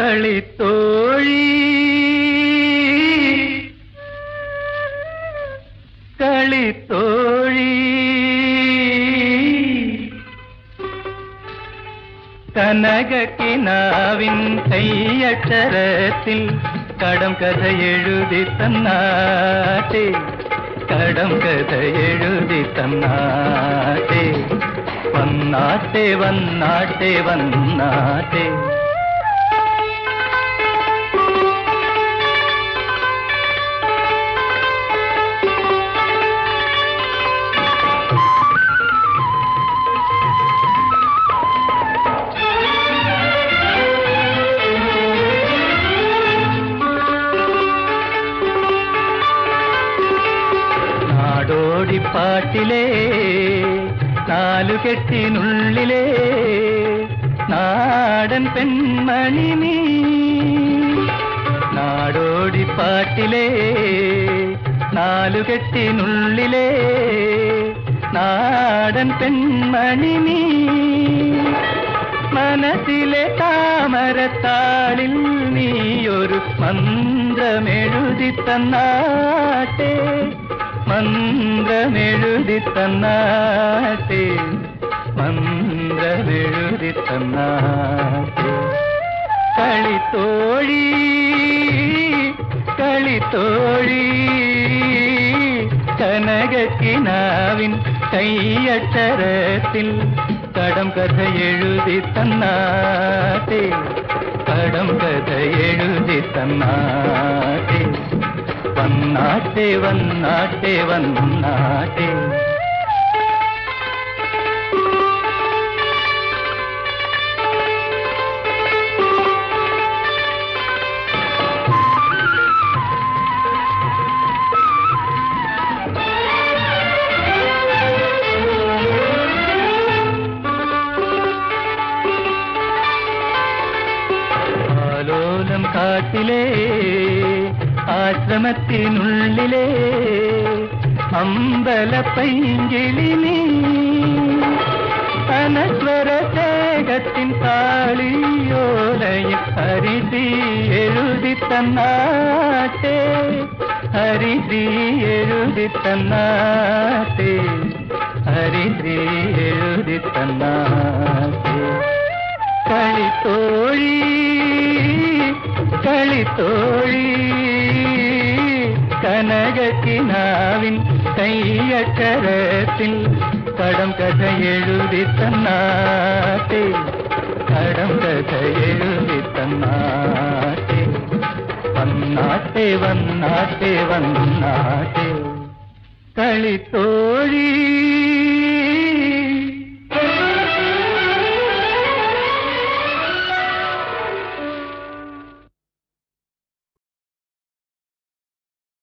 കളിത്തോഴി കളിത്തോഴി കനകക്കിനാവിൻ കൈയക്ഷരത്തിൽ കടം കഥ എഴുതി തന്നാട്ടെ. കടം കഥ എഴുതി തന്നാട്ടെ. വന്നാട്ടെ വന്നാട്ടെ വന്നാട്ടെ. നാടോടിപ്പാട്ടിലെ നാലുകെട്ടിനുള്ളിലേ നാടൻ പെൺമണി നീ. നാടോടി പാട്ടിലേ നാലുകെട്ടിനുള്ളിലേ നാടൻ പെൺമണി നീ. മനസ്സിലെ താമരത്താളിൽ ഒരു മന്ത്രമെഴുതി തന്നാട്ടെ. ಮಂದ್ರವಿಳುದಿ ತನ್ನಾಟೆ ಮಂದ್ರವಿಳುದಿ ತನ್ನಾಟೆ ಕಳಿತೋಳಿ ಕಳಿತೋಳಿ கனகக்கினாவின் கையட்டரத்தில் கடம் கதை எழுதி தன்னாட்டே கடம் கதை எழுதி தன்னா വന്നാട്ടെ വന്നാട്ടെ വന്നാട്ടെ. കാട്ടിലെ ആശ്രമത്തിനുള്ളിലെ അമ്പല പൈങ്കിളിനി അനശ്വര ശേഖത്തിൻ താളിയോലയിൽ ഹരിതി എഴുതി തന്നാട്ടെ ഹരിതി എഴുതി തന്നാട്ടെ ഹരിതി എഴുതി തന്നാട്ടെ கனகக்கினாவின் கையக்கரத்தில் படம் கதை எழுதி தன்னாட்டே. படம் கதை எழுதி தன்னாட்டே. பன்னாட்டே வன்னாட்டே வன்னாட்டே. களி தோழி